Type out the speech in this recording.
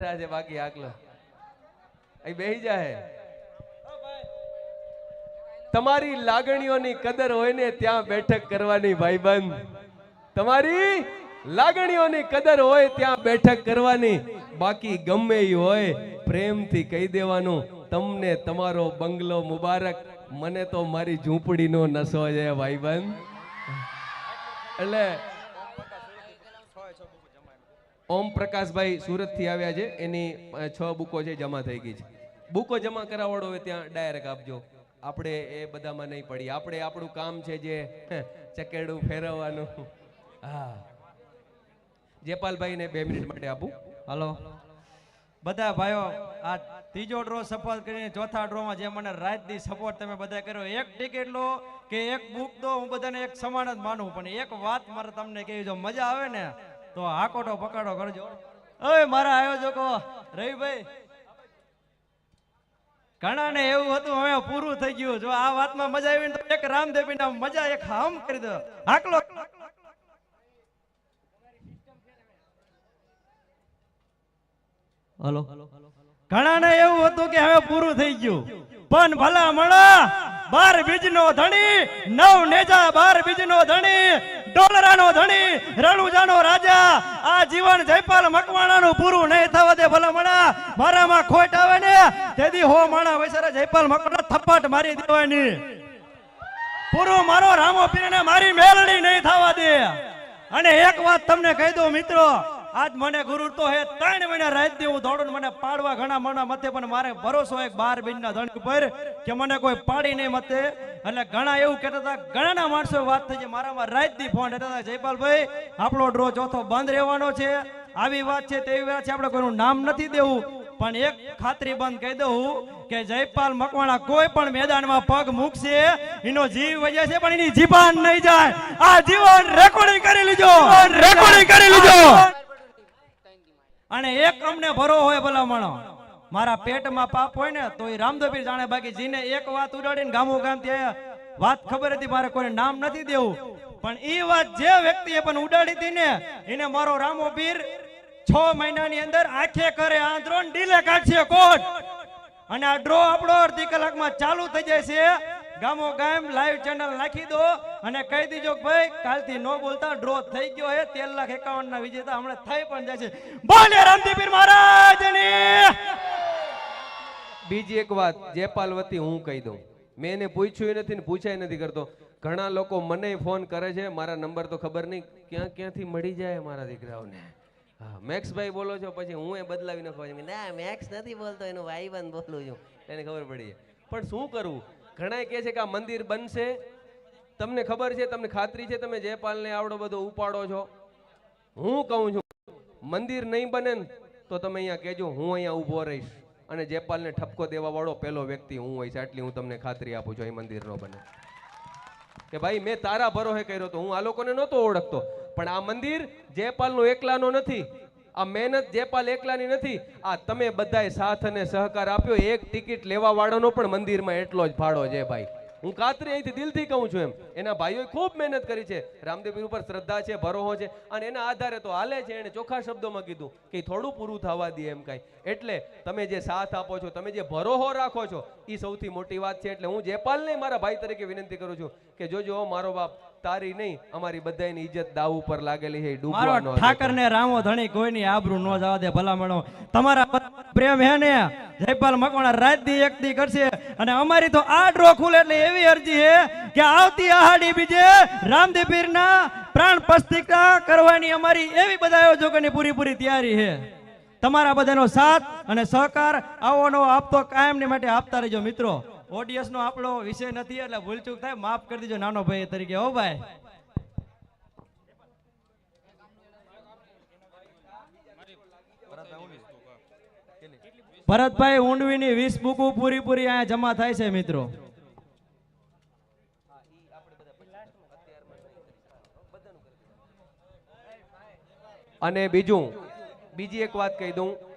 છે બાકી આગલો. અહીં બેહી જાય તમારી લાગણીઓની કદર હોય ને ત્યાં બેઠક કરવાની ભાઈબંધ તમારી લાગણીઓની કદર હોય ત્યાં બેઠક કરવાની. બાકી ગમે એ હોય, પ્રેમથી કહી દેવાનું, તમને તમારો બંગલો મુબારક. મને તો મારી ઝૂંપડીનો નશો છે ભાઈબંધ એટલે ઓમ પ્રકાશભાઈ સુરતથી આવ્યા છે. એની છ બુકો છે જમા થઈ ગઈ છે. બુકો જમા કરાવડો હોય ત્યાં ડાયરેક્ટ આપજો. આપણે એ બધામાં નહીં પડી આપણે આપણું કામ છે જે ચકેડું ફેરવવાનું. હા. જેપાલભાઈને બે મિનિટ માટે આપું. હાલો. બધા ભાઈઓ, આ ત્રીજો ડ્રો સફળ કરીને ચોથા ડ્રોમાં જે મને રાત દી સપોર્ટ તમે બધા કર્યો, એક ટિકિટ લો કે એક બુક દો, હું બધાને એક સમાન જ માનું. પણ એક વાત મારે તમને કહેવી જો મજા આવે ને તો હાકોટો પકડો કરજો. ઓય મારા આયોજકો રવિભાઈ ઘણા ને એવું હતું હવે પૂરું થઈ ગયું. જો આ વાતમાં મજા આવી તો એક રામદેવી ના મજા એક હામ કરી દો. હાકલો. હલો. ઘણાને એવું હતું કે હવે પૂરું થઈ ગયું. પણ ભલા મળા બાર બીજનો ધણી નવ નેજા બાર બીજનો ધણી ડોલરાનો ધણી રણુજાનો રાજા આ જીવન જયપાલ મકવાણાનું પૂરું નહીં થવા દે ભલા મણા મારામાં ખોટ આવે ને, તેથી હો માણા વૈસરે જયપાલ મકવાણા થપ્પટ મારી દેવાની. પૂરું મારો રામો પીરને મારી મેલડી નહીં થવા દે. અને એક વાત તમને કહી દઉં મિત્રો આજ મને ગુરુ તો હે ત્રણ મહિના રાત દેવું, દોડું મને પાડવા ઘણા મના મતે, પણ મારે ભરોસો એક બાર બિનના ધણ પર કે મને કોઈ પાડી નહીં મતે. એટલે ઘણા એવું કહેતા હતા, ઘણાના માણસો વાત થઈ છે, મારામાં રાત દી ફોન હતા, જયપાલભાઈ, આપણો ડ્રો ચોથો બંધ રહેવાનો છે. આવી વાત છે, તેવી વાત છે, આપણે કોઈનું નામ નથી દેવું. પણ એક ખાતરી બંધ કહી દઉં કે જયપાલ મકવાણા કોઈ પણ મેદાનમાં પગ મૂકશે, એનો જીવ વજે છે, પણ એની જીપાન નહીં જાય. આ જીવન રેકોર્ડિંગ કરી લીજો રેકોર્ડિંગ અને એક અમને ભરો હોય ભલામણો. મારા પેટમાં પાપ હોય ને, તો એ રામદેવપીર જાણે બાકી જીને એક વાત ઉડાડીને ગામો ગામ વાત ખબર હતી, મારે કોઈ નામ નથી દેવું. પણ એ વાત જે વ્યક્તિએ પણ ઉડાડી હતી ને, એને મારો રામો પીર છ મહિનાની અંદર આંખે કરે આંધ્રો ડીલે કાઢશે કોટ અને આ ડ્રો આપણો અડધી કલાકમાં ચાલુ થઈ જાય છે. ગામો ગામ લાઈવ ચેનલ નાખી દો અને કહી દીજો ભાઈ, કાલથી નો બોલતા ડ્રો થઈ ગયો હે, તેર લાખ એકાવન ના વિજેતા હમણાં થઈ પણ જાય છે. બોલે રામદીપીર મહારાજ બીજી એક વાત, જેપાલ વતી હું કહી દઉં. મેં એને પૂછ્યું નથી ને પૂછાય નથી કરતો. ઘણા લોકો મને ફોન કરે છે, મારા નંબર તો ખબર નહીં. ક્યાં ક્યાંથી મળી જાય મારા દીકરાઓને? હા, મેક્સભાઈ બોલો છો, પછી હું એ બદલાવી નાખવા છું ના, મેક્સ નથી બોલતો, એનું ભાઈબંધ બોલું છું. એને ખબર પડી જાય. પણ શું કરવું ઘણા કહે છે કે આ મંદિર બનશે. તમને ખબર છે, તમને ખાતરી છે, તમે જયપાલને આવડો બધો ઉપાડો છો. હું કહું છું, મંદિર નહીં બને તો તમે અહીંયા કહેજો, હું અહીંયા ઊભો રહીશ. અને જયપાલને ઠપકો દેવા વાળો પહેલો વ્યક્તિ હું હોઈશ, આટલી હું તમને ખાતરી આપું છું એ મંદિર ન બને. કે ભાઈ, મેં તારા ભરોસે કર્યો તો હું આ લોકોને નહોતો ઓળખતો. પણ આ મંદિર જયપાલનો એકલાનો નથી. આ મહેનત જેપાલ એકલાની નથી, આ તમે બધાએ સાથ અને સહકાર આપ્યો, એક ટિકિટ લેવા વાળાનો પણ મંદિરમાં એટલો જ ફાળો છે ભાઈ. હું કાતરી અહીંથી દિલથી કહું છું એમ. એના ભાઈઓએ ખૂબ મહેનત કરી છે. રામદેવપીર ઉપર શ્રદ્ધા છે ભરોહો છે અને એના આધારે તો હાલે છે એને ચોખ્ખા શબ્દોમાં કીધું કે થોડું પૂરું થવા દે એમ કાંઈ. એટલે તમે જે સાથ આપો છો તમે જે ભરોહો રાખો છો એ સૌથી મોટી વાત છે. એટલે હું જેપાલને મારા ભાઈ તરીકે વિનંતી કરું છું કે જોજો મારો બાપ તારી નહીં અમારી બધાની ઇજ્જત દાવ ઉપર લાગેલી છે એ ડૂબવા ન મારો દેતા. ઠાકર ને રામો ધણી કોઈની આબરૂ ન જવા દે ભલામણો. તમારા પ્રેમ હે ને? જયપાલ મકવાણા રાત દી એક દી કરશે. અને અમારી તો આ ડ્રો ખુલે એટલે એવી અરજી છે કે આવતી આહાડી બીજે રામદેવપીરના પ્રાણ પસ્તિકા કરવાની અમારી એવી બધા આયોજકોની પૂરી તૈયારી છે. તમારા બધાનો સાથ અને સહકાર આવો નવો આપતો કાયમની માટે આપતા રહેજો મિત્રો. ઓડિયન્સ નો આપણો વિષય નથી એટલે ભૂલચૂક થાય. માફ કરી દેજો નાનો ભાઈ તરીકે. હો ભાઈ. ભરતભાઈ ઊંડવીની વીસ બુકો પૂરી પૂરી અહીંયા જમા થાય છે, મિત્રો. અને બીજું, બીજી એક વાત કહી દઉં.